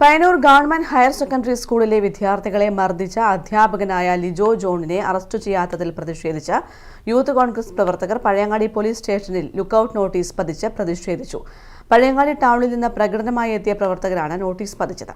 Payyanur government higher secondary സ്കൂളിലെ വിദ്യാർത്ഥികളെ മർദ്ദിച്ച അധ്യാപകനായ ലിജോ ജോണിനെ അറസ്റ്റ് ചെയ്യാത്തതിൽ പ്രതിഷേധിച്ച യൂത്ത് കോൺഗ്രസ് പ്രവർത്തകർ പഴയങ്ങാടി പോലീസ് സ്റ്റേഷനിൽ ലുക്കൌട്ട് നോട്ടീസ് പതിച്ച് പ്രതിഷേധിച്ചു. പഴയങ്ങാടി ടൗണിൽ നിന്ന് പ്രകടനമായി എത്തിയ പ്രവർത്തകരാണ് നോട്ടീസ് പതിച്ചത്.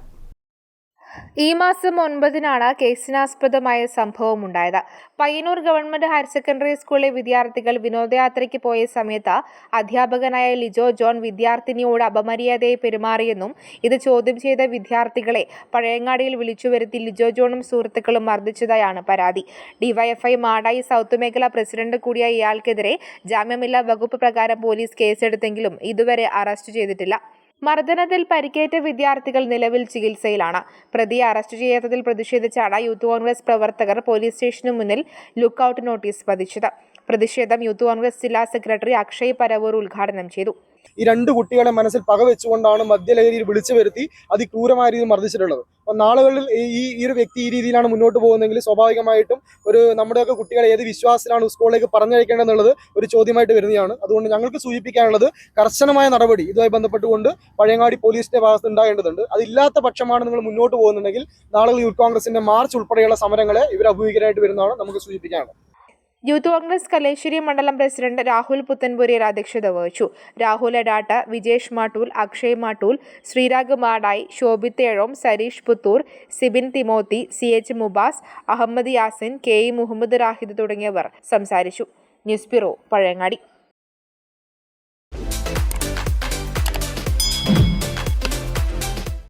ഈ മാസം ഒൻപതിനാണ് കേസിനാസ്പദമായ സംഭവം ഉണ്ടായത് പയ്യന്നൂർ ഗവൺമെന്റ് ഹയർ സെക്കൻഡറി സ്കൂളിലെ വിദ്യാർത്ഥികൾ വിനോദയാത്രയ്ക്ക് പോയ സമയത്ത് അധ്യാപകനായ ലിജോ ജോൺ വിദ്യാർത്ഥിനിയോട് അപമര്യാദയെ പെരുമാറിയെന്നും ഇത് ചോദ്യം ചെയ്ത വിദ്യാർത്ഥികളെ പഴയങ്ങാടിയിൽ വിളിച്ചുവരുത്തി ലിജോ ജോണും സുഹൃത്തുക്കളും മർദ്ദിച്ചതായാണ് പരാതി. ഡിവൈഎഫ്ഐ മാടായി സൗത്ത് മേഖല പ്രസിഡന്റ് കൂടിയ ഇയാൾക്കെതിരെ ജാമ്യമില്ലാ വകുപ്പ് പ്രകാരം പോലീസ് കേസെടുത്തെങ്കിലും ഇതുവരെ അറസ്റ്റ് ചെയ്തിട്ടില്ല. മർദ്ദനത്തിൽ പരിക്കേറ്റ വിദ്യാർത്ഥികൾ നിലവിൽ ചികിത്സയിലാണ്. പ്രതിയെ അറസ്റ്റ് ചെയ്യാത്തതിൽ പ്രതിഷേധിച്ചാണ് യൂത്ത് കോൺഗ്രസ് പ്രവർത്തകർ പോലീസ് സ്റ്റേഷനു മുന്നിൽ ലുക്കൌട്ട് നോട്ടീസ് പതിച്ചത്. പ്രതിഷേധം യൂത്ത് കോൺഗ്രസ് ജില്ലാ സെക്രട്ടറി അക്ഷയ് പരവൂർ ഉദ്ഘാടനം ചെയ്തു. ഈ രണ്ട് കുട്ടികളെ മനസ്സിൽ പകവെച്ചുകൊണ്ടാണ് മദ്യലഹരിയിൽ വിളിച്ചു വരുത്തി അതിക്രൂരമായ രീതിയിൽ മർദ്ദിച്ചിട്ടുള്ളത്. നാളുകളിൽ ഈ ഈ- ഒരു വ്യക്തി ഈ രീതിയിലാണ് മുന്നോട്ട് പോകുന്നതെങ്കിൽ സ്വാഭാവികമായിട്ടും ഒരു നമ്മുടെയൊക്കെ കുട്ടികളെ ഏത് വിശ്വാസത്തിലാണ് സ്കൂളിലേക്ക് പറഞ്ഞയക്കേണ്ടതെന്നുള്ളത് ഒരു ചോദ്യമായിട്ട് വരുന്നതാണ്. അതുകൊണ്ട് ഞങ്ങൾക്ക് സൂചിപ്പിക്കാനുള്ളത് കർശനമായ നടപടി ഇതുമായി ബന്ധപ്പെട്ടുകൊണ്ട് പഴയങ്ങാടി പോലീസിന്റെ ഭാഗത്ത് ഉണ്ടാകേണ്ടതുണ്ട്. അതില്ലാത്ത പക്ഷമാണ് നിങ്ങൾ മുന്നോട്ട് പോകുന്നുണ്ടെങ്കിൽ നാളുകൾ യൂത്ത് കോൺഗ്രസിന്റെ മാർച്ച് ഉൾപ്പെടെയുള്ള സമരങ്ങളെ ഇവർ അഭിമുഖീകരമായിട്ട് വരുന്നതാണ് നമുക്ക് സൂചിപ്പിക്കാനുള്ളത്. യൂത്ത് കോൺഗ്രസ് കലേശ്വരി മണ്ഡലം പ്രസിഡന്റ് രാഹുൽ പുത്തൻപുരിയർ അധ്യക്ഷത വഹിച്ചു. Rahul എടാട്ട Vijesh Mattool Akshay Mattool Sreerag Madayi ശോഭിത്തേഴോം Sareesh Puthur Sibin Timothy C H Mubas Ahammed Yasin K E Muhammed Rahid തുടങ്ങിയവർ സംസാരിച്ചു. News bureau Pazhayangadi.